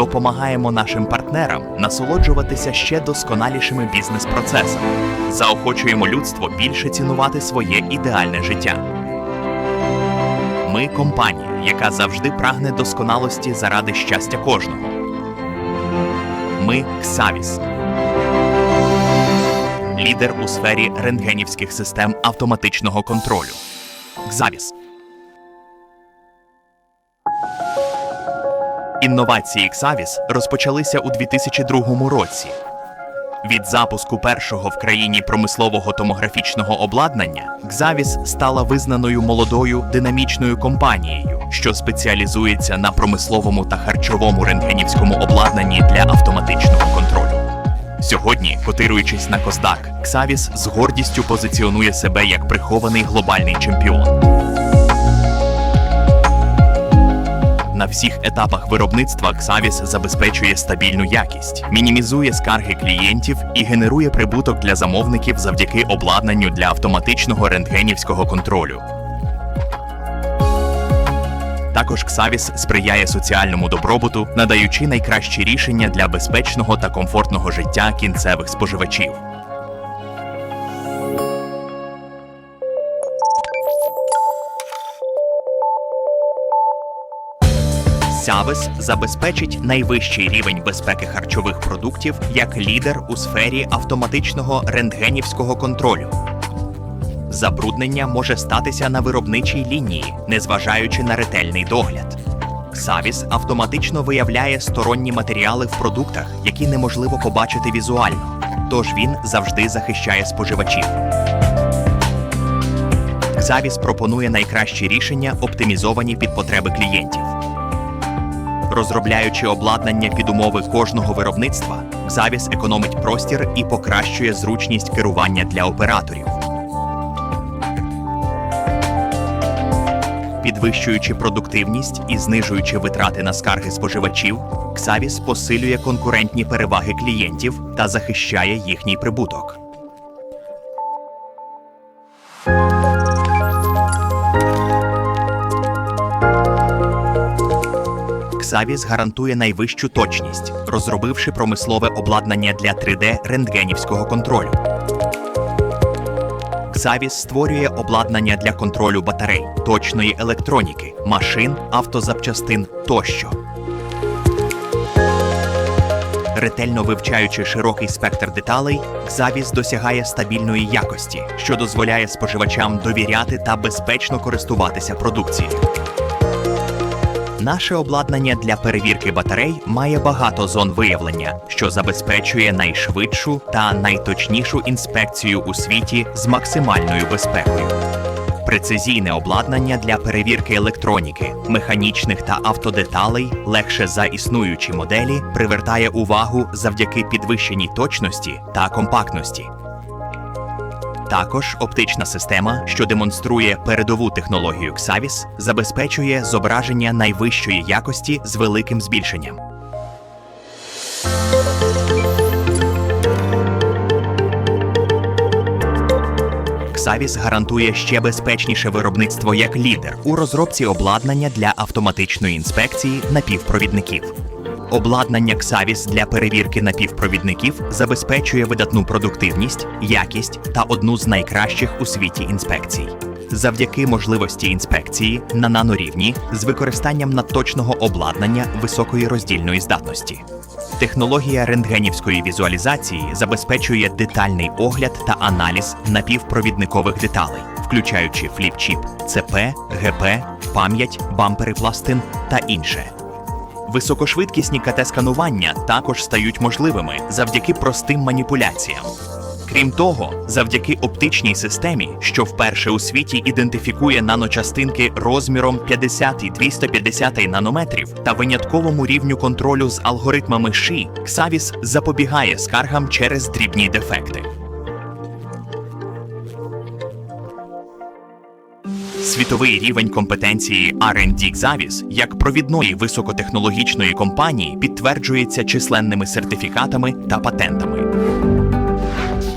допомагаємо нашим партнерам насолоджуватися ще досконалішими бізнес-процесами, заохочуємо людство більше цінувати своє ідеальне життя. Ми компанія, яка завжди прагне досконалості заради щастя кожного. Ми Ксавіс. Лідер у сфері рентгенівських систем автоматичного контролю. Ксавіс. Інновації Ксавіс розпочалися у 2002 році. Від запуску першого в країні промислового томографічного обладнання Ксавіс стала визнаною молодою динамічною компанією, що спеціалізується на промисловому та харчовому рентгенівському обладнанні для автоматичного контролю. Сьогодні, котируючись на Коздак, Ксавіс з гордістю позиціонує себе як прихований глобальний чемпіон. На всіх етапах виробництва Xavis забезпечує стабільну якість, мінімізує скарги клієнтів і генерує прибуток для замовників завдяки обладнанню для автоматичного рентгенівського контролю. Також Xavis сприяє соціальному добробуту, надаючи найкращі рішення для безпечного та комфортного життя кінцевих споживачів. Сявес забезпечить найвищий рівень безпеки харчових продуктів як лідер у сфері автоматичного рентгенівського контролю. Забруднення може статися на виробничій лінії, незважаючи на ретельний догляд. Ксавіс автоматично виявляє сторонні матеріали в продуктах, які неможливо побачити візуально, тож він завжди захищає споживачів. Ксавіс пропонує найкращі рішення, оптимізовані під потреби клієнтів. Розробляючи обладнання під умови кожного виробництва, Xavis економить простір і покращує зручність керування для операторів. Підвищуючи продуктивність і знижуючи витрати на скарги споживачів, Xavis посилює конкурентні переваги клієнтів та захищає їхній прибуток. Xavis гарантує найвищу точність, розробивши промислове обладнання для 3D рентгенівського контролю. Xavis створює обладнання для контролю батарей, точної електроніки, машин, автозапчастин тощо. Ретельно вивчаючи широкий спектр деталей, Xavis досягає стабільної якості, що дозволяє споживачам довіряти та безпечно користуватися продукцією. Наше обладнання для перевірки батарей має багато зон виявлення, що забезпечує найшвидшу та найточнішу інспекцію у світі з максимальною безпекою. Прецизійне обладнання для перевірки електроніки, механічних та автодеталей легше за існуючі моделі привертає увагу завдяки підвищеній точності та компактності. Також оптична система, що демонструє передову технологію Xavis, забезпечує зображення найвищої якості з великим збільшенням. Xavis гарантує ще безпечніше виробництво як лідер у розробці обладнання для автоматичної інспекції напівпровідників. Обладнання Xavis для перевірки напівпровідників забезпечує видатну продуктивність, якість та одну з найкращих у світі інспекцій. Завдяки можливості інспекції на нанорівні з використанням надточного обладнання високої роздільної здатності. Технологія рентгенівської візуалізації забезпечує детальний огляд та аналіз напівпровідникових деталей, включаючи фліп-чіп, ЦП, ГП, пам'ять, бампери пластин та інше. Високошвидкісні КТ-сканування також стають можливими завдяки простим маніпуляціям. Крім того, завдяки оптичній системі, що вперше у світі ідентифікує наночастинки розміром 50 і 250 нанометрів та винятковому рівню контролю з алгоритмами ШИ, Xavis запобігає скаргам через дрібні дефекти. Світовий рівень компетенції R&D Xavis як провідної високотехнологічної компанії підтверджується численними сертифікатами та патентами.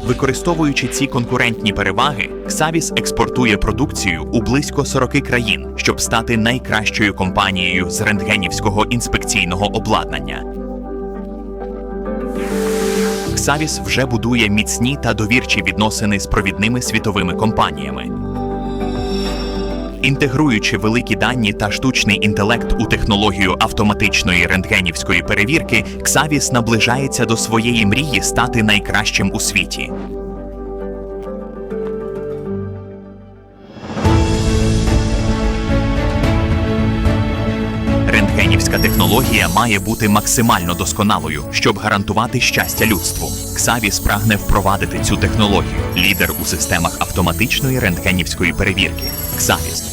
Використовуючи ці конкурентні переваги, Xavis експортує продукцію у близько 40 країн, щоб стати найкращою компанією з рентгенівського інспекційного обладнання. Ксавіс вже будує міцні та довірчі відносини з провідними світовими компаніями. Інтегруючи великі дані та штучний інтелект у технологію автоматичної рентгенівської перевірки, Ксавіс наближається до своєї мрії стати найкращим у світі. Рентгенівська технологія має бути максимально досконалою, щоб гарантувати щастя людству. Ксавіс прагне впровадити цю технологію. Лідер у системах автоматичної рентгенівської перевірки. Ксавіс